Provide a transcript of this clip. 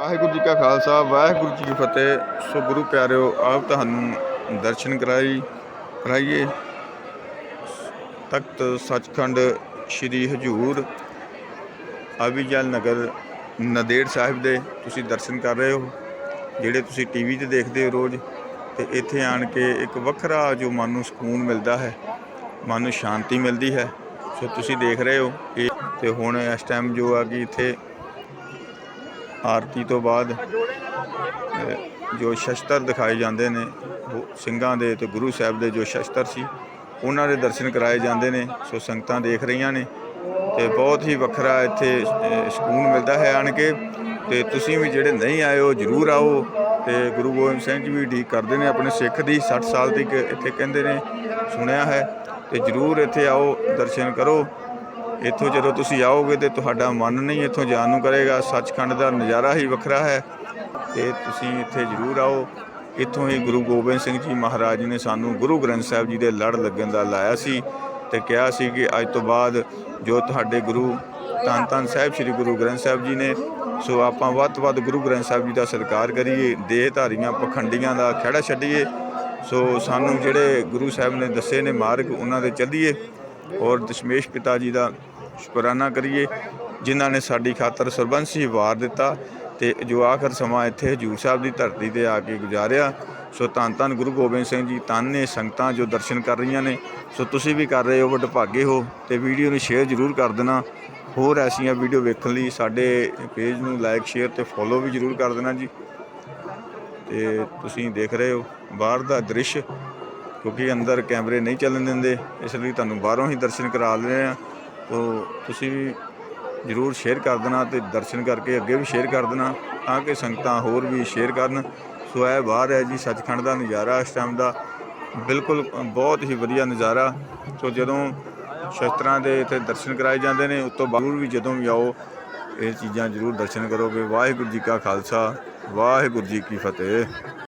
ਵਾਹਿਗੁਰੂ ਜੀ ਕਾ ਖਾਲਸਾ, ਵਾਹਿਗੁਰੂ ਜੀ ਕੀ ਫਤਿਹ। ਸੋ ਗੁਰੂ ਪਿਆਰਿਓ, ਆਪ ਤੁਹਾਨੂੰ ਦਰਸ਼ਨ ਕਰਾਈ, ਕਰਾਈਏ। ਤਖਤ ਸੱਚਖੰਡ ਸ੍ਰੀ ਹਜੂਰ ਅਬੀਜਲ ਨਗਰ ਨਦੇੜ ਸਾਹਿਬ ਦੇ ਤੁਸੀਂ ਦਰਸ਼ਨ ਕਰ ਰਹੇ ਹੋ, ਜਿਹੜੇ ਤੁਸੀਂ ਟੀਵੀ ਤੇ ਦੇਖਦੇ ਹੋ ਰੋਜ਼। ਤੇ ਇੱਥੇ ਆਣ ਕੇ ਇੱਕ ਵੱਖਰਾ ਜੋ ਮਨ ਨੂੰ ਸਕੂਨ ਮਿਲਦਾ ਹੈ, ਮਨ ਨੂੰ ਸ਼ਾਂਤੀ ਮਿਲਦੀ ਹੈ। ਸੋ ਤੁਸੀਂ ਦੇਖ ਰਹੇ ਹੋ ਇਹ ਤੇ ਹੁਣ ਇਸ ਟਾਈਮ ਜੋ ਆ ਕਿ ਇੱਥੇ ਆਰਤੀ ਤੋਂ ਬਾਅਦ ਜੋ ਸ਼ਸਤਰ ਦਿਖਾਏ ਜਾਂਦੇ ਨੇ ਸਿੰਘਾਂ ਦੇ ਤੇ ਗੁਰੂ ਸਾਹਿਬ ਦੇ ਜੋ ਸ਼ਸਤਰ ਸੀ, ਉਹਨਾਂ ਦੇ ਦਰਸ਼ਨ ਕਰਾਏ ਜਾਂਦੇ ਨੇ, ਸੋ ਸੰਗਤਾਂ ਦੇਖ ਰਹੀਆਂ ਨੇ। ਤੇ ਬਹੁਤ ਹੀ ਵੱਖਰਾ ਇੱਥੇ ਸਕੂਨ ਮਿਲਦਾ ਹੈ ਆਣ ਕੇ। ਤੇ ਤੁਸੀਂ ਵੀ ਜਿਹੜੇ ਨਹੀਂ ਆਏ ਹੋ ਜਰੂਰ ਆਓ। ਤੇ ਗੁਰੂ ਗੋਬਿੰਦ ਸਿੰਘ ਜੀ ਵੀ ਢੀਕ ਕਰਦੇ ਨੇ, ਆਪਣੇ ਸਿੱਖ ਦੀ 60 ਸਾਲ ਤੱਕ ਇੱਥੇ ਕਹਿੰਦੇ ਨੇ, ਸੁਣਿਆ ਹੈ। ਤੇ ਜਰੂਰ ਇੱਥੇ ਆਓ, ਦਰਸ਼ਨ ਕਰੋ। ਇੱਥੋਂ ਜਦੋਂ ਤੁਸੀਂ ਆਓਗੇ ਤੇ ਤੁਹਾਡਾ ਮਨ ਨਹੀਂ ਇੱਥੋਂ ਜਾਣ ਨੂੰ ਕਰੇਗਾ। ਸੱਚਖੰਡ ਦਾ ਨਜ਼ਾਰਾ ਹੀ ਵੱਖਰਾ ਹੈ। ਤੇ ਤੁਸੀਂ ਇੱਥੇ ਜ਼ਰੂਰ ਆਓ। ਇੱਥੋਂ ਹੀ ਗੁਰੂ ਗੋਬਿੰਦ ਸਿੰਘ ਜੀ ਮਹਾਰਾਜ ਨੇ ਸਾਨੂੰ ਗੁਰੂ ਗ੍ਰੰਥ ਸਾਹਿਬ ਜੀ ਦੇ ਲੜ ਲੱਗਣ ਦਾ ਲਾਇਆ ਸੀ ਤੇ ਕਿਹਾ ਸੀ ਕਿ ਅੱਜ ਤੋਂ ਬਾਅਦ ਜੋ ਤੁਹਾਡੇ ਗੁਰੂ ਧੰਨ ਧੰਨ ਸਾਹਿਬ ਸ੍ਰੀ ਗੁਰੂ ਗ੍ਰੰਥ ਸਾਹਿਬ ਜੀ ਨੇ, ਸੋ ਆਪਾਂ ਵੱਧ ਤੋਂ ਵੱਧ ਗੁਰੂ ਗ੍ਰੰਥ ਸਾਹਿਬ ਜੀ ਦਾ ਸਤਿਕਾਰ ਕਰੀਏ ਦੇਹ ਧਾਰੀਆਂ ਪਖੰਡੀਆਂ ਦਾ ਖਹਿੜਾ ਛੱਡੀਏ। ਸੋ ਸਾਨੂੰ ਜਿਹੜੇ ਗੁਰੂ ਸਾਹਿਬ ਨੇ ਦੱਸੇ ਨੇ ਮਾਰਗ, ਉਹਨਾਂ ਦੇ ਚੱਲੀਏ। ਔਰ ਦਸ਼ਮੇਸ਼ ਪਿਤਾ ਜੀ ਦਾ ਸ਼ੁਕਰਾਨਾ ਕਰੀਏ, ਜਿਨ੍ਹਾਂ ਨੇ ਸਾਡੀ ਖਾਤਰ ਸਰਬੰਸੀ ਵਾਰ ਦਿੱਤਾ ਤੇ ਜੋ ਆਖਰ ਸਮਾਂ ਇੱਥੇ ਹਜੂਰ ਸਾਹਿਬ ਦੀ ਧਰਤੀ ਤੇ ਆ ਕੇ ਗੁਜ਼ਾਰਿਆ, ਸੋ ਧੰਨ ਧੰਨ ਗੁਰੂ ਗੋਬਿੰਦ ਸਿੰਘ ਜੀ ਤਾਨੇ ਸੰਗਤਾਂ ਜੋ ਦਰਸ਼ਨ ਕਰ ਰਹੀਆਂ ਨੇ। ਸੋ ਤੁਸੀਂ ਵੀ ਕਰ ਰਹੇ ਹੋ ਵਡਭਾਗੇ ਹੋ ਤੇ ਵੀਡੀਓ ਨੂੰ ਸ਼ੇਅਰ ਜ਼ਰੂਰ ਕਰ ਦੇਣਾ। ਹੋਰ ਐਸੀਆਂ ਵੀਡੀਓ ਵੇਖਣ ਲਈ ਸਾਡੇ ਪੇਜ ਨੂੰ ਲਾਈਕ, ਸ਼ੇਅਰ ਤੇ ਫੋਲੋ ਵੀ ਜ਼ਰੂਰ ਕਰ ਦੇਣਾ ਜੀ। ਤੇ ਤੁਸੀਂ ਦੇਖ ਰਹੇ ਹੋ, ਬਾਹਰ ਦਾ ਦ੍ਰਿਸ਼, ਕਿਉਂਕਿ ਅੰਦਰ ਕੈਮਰੇ ਨਹੀਂ ਚੱਲਣ ਦਿੰਦੇ, ਇਸ ਲਈ ਤੁਹਾਨੂੰ ਬਾਹਰੋਂ ਹੀ ਦਰਸ਼ਨ ਕਰਾ ਰਹੇ ਆ ਤੋ ਤੁਸੀਂ ਵੀ ਜਰੂਰ ਸ਼ੇਅਰ ਕਰ ਦੇਣਾ ਤੇ ਦਰਸ਼ਨ ਕਰਕੇ ਅੱਗੇ ਵੀ ਸ਼ੇਅਰ ਕਰ ਦੇਣਾ, ਤਾਂ ਕਿ ਸੰਗਤਾਂ ਹੋਰ ਵੀ ਸ਼ੇਅਰ ਕਰਨ। ਸੋ ਇਹ ਬਾਹਰ ਹੈ ਜੀ, ਸੱਚਖੰਡ ਦਾ ਨਜ਼ਾਰਾ ਇਸ ਟਾਈਮ ਦਾ ਬਿਲਕੁਲ ਬਹੁਤ ਹੀ ਵਧੀਆ ਨਜ਼ਾਰਾ। ਸੋ ਜਦੋਂ ਸ਼ਸਤਰਾਂ ਦੇ ਇੱਥੇ ਦਰਸ਼ਨ ਕਰਾਏ ਜਾਂਦੇ ਨੇ, ਉਸ ਤੋਂ ਬਾਅਦ ਵੀ ਜਦੋਂ ਵੀ ਆਓ, ਇਹ ਚੀਜ਼ਾਂ ਜਰੂਰ ਦਰਸ਼ਨ ਕਰੋਗੇ। ਵਾਹਿਗੁਰੂ ਜੀ ਕਾ ਖਾਲਸਾ, ਵਾਹਿਗੁਰੂ ਜੀ ਕੀ ਫਤਿਹ।